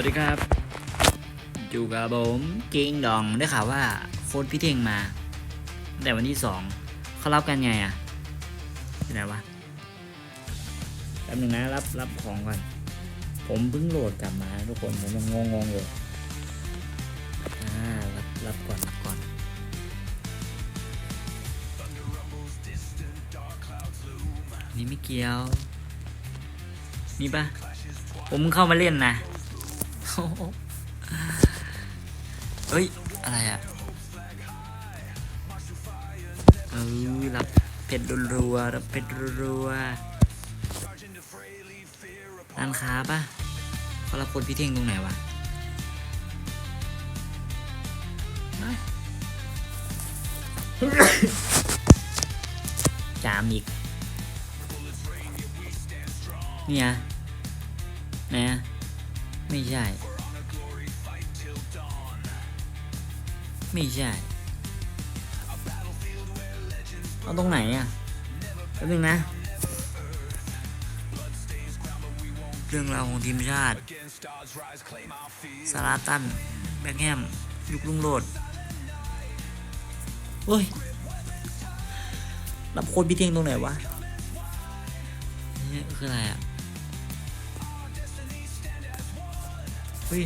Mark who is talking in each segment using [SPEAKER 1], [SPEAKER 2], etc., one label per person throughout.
[SPEAKER 1] วัสดีครับ อยู่กับผมกิงดองได้ข่าวว่าโค้ดพี่เท่งมาแต่วันที่สองเขารับกันไงอะที่ไหนวะแป๊บนึงนะรับรับของก่อนผมเพิ่งโหลดกลับมาทุกคนผมยังงงๆอยู่อ่ารับรับก่อนรับก่อนนี่ไม่เกี่ยวมีปะผมเข้ามาเล่นนะ โอ้โหเฮ้ย อะไรอะเออรับเพชรรัวรับเพชรรัวๆร้านค้าปะเขารับคนพี่เท่งตรงไหนวะจามอีก เนี่ยนะ ไม่ใช่ ไม่ใช่ เอาตรงไหนอะแป๊บนึงนะ เรื่องราวของทีมชาติ ซาลาตัน แบ็คแฮม ยุคลุงโรดเฮ้ย รับโค้ดพี่เท่งตรงไหนวะ นี่คืออะไรอะ เฮ้ย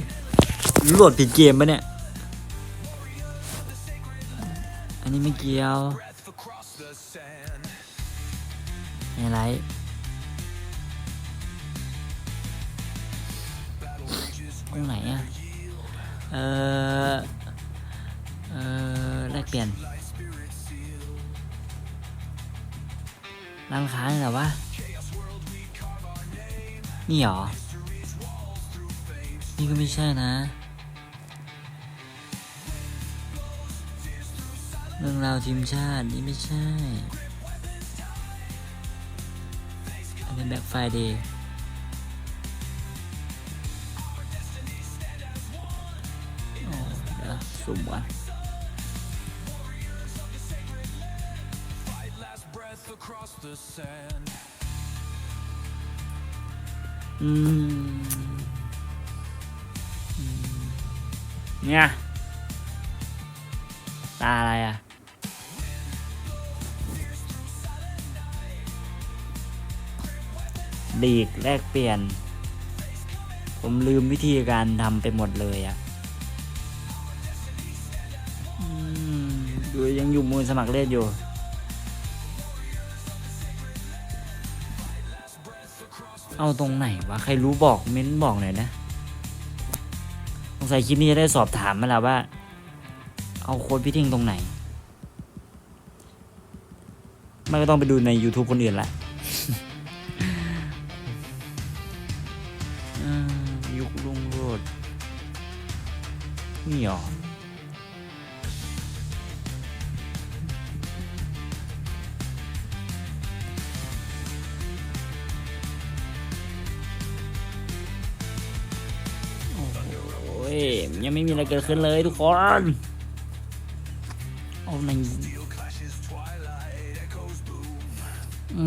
[SPEAKER 1] โหลดผิดเกมปะเนี่ย อันนี้ไม่เกี่ยวอะไรตรงไหนอะ เออเออแลกเปลี่ยน ร้านค้าเนี่ยเหรอวะ นี่เหรอ นี่ก็ไม่ใช่นะ เรื่องราวทีมชาตินี่ไม่ใช่ อันนี้แบ็คไฟเดย์โอ้ยวสุ่มก่อนอืม เนี่ยตาอะไรอะดีกแลกเปลี่ยน ผมลืมวิธีการทำไปหมดเลยอะดูยังอยู่มือสมัครเล่นอยู่ เอาตรงไหนวะ ใครรู้บอกเม้นบอกหน่อยนะ งสัยคลิปนี้จะได้สอบถามมาแล้วว่า เอาโค้ดพี่ทิ้งตรงไหน ไม่ต้องไปดูใน YouTube คนอื่นละยุคลุงโรดนี่หรอ ยังไม่มีอะไรเกิดขึ้นเลยทุกคนโอ้ในอื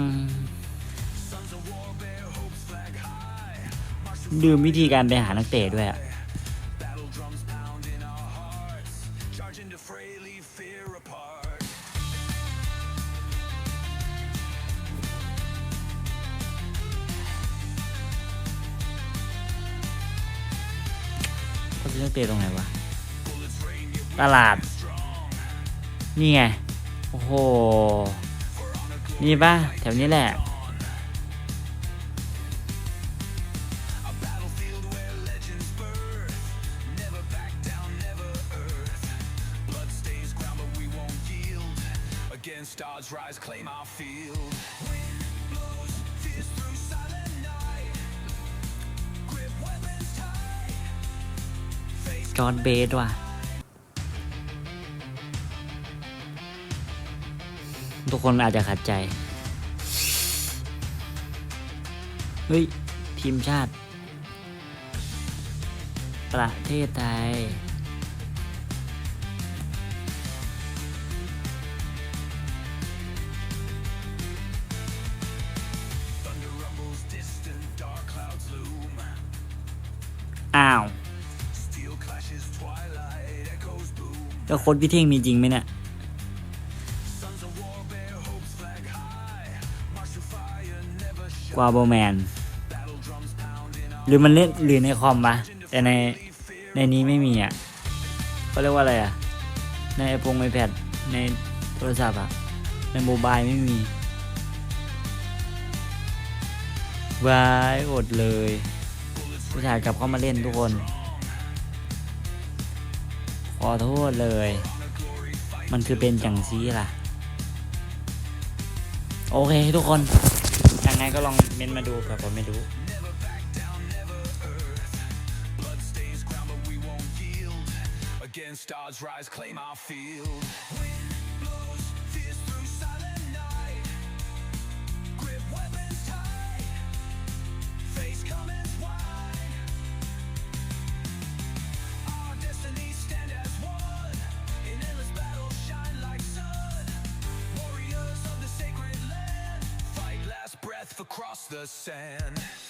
[SPEAKER 1] มดื่มวิธีการไปหานักเตะด้วยอะ เขาซื้อนักเตะตรงไหนวะ ตลาด นี่ไง โอ้โห นี่ปะแถวนี้แหละ
[SPEAKER 2] Against odds, rise, claim our field.
[SPEAKER 1] จอห์นเบสว่ะ ทุกคนอาจจะขัดใจ เฮ้ย ทีมชาติ ประเทศไทยอ้าว แล้วโค้ดพี่เท่งมีจริงไหมเนี่ยกวาโบแมน หรือมันเล่นหรือในคอมปะแต่ในในนี้ไม่มีอะเขาเรียกว่าอะไรอะ ในไอพงไอแพดในโทรศัพท์อะ ในโมบายไม่มีวายอดเลยผู้ชายกลับเข้ามาเล่นทุกคน ขอโทษเลย มันคือเป็นจังซีล่ะ โอเคทุกคน ยังไงก็ลองเม้นมาดูครับผมไม่รู้
[SPEAKER 2] Stars rise claim our field across the sand.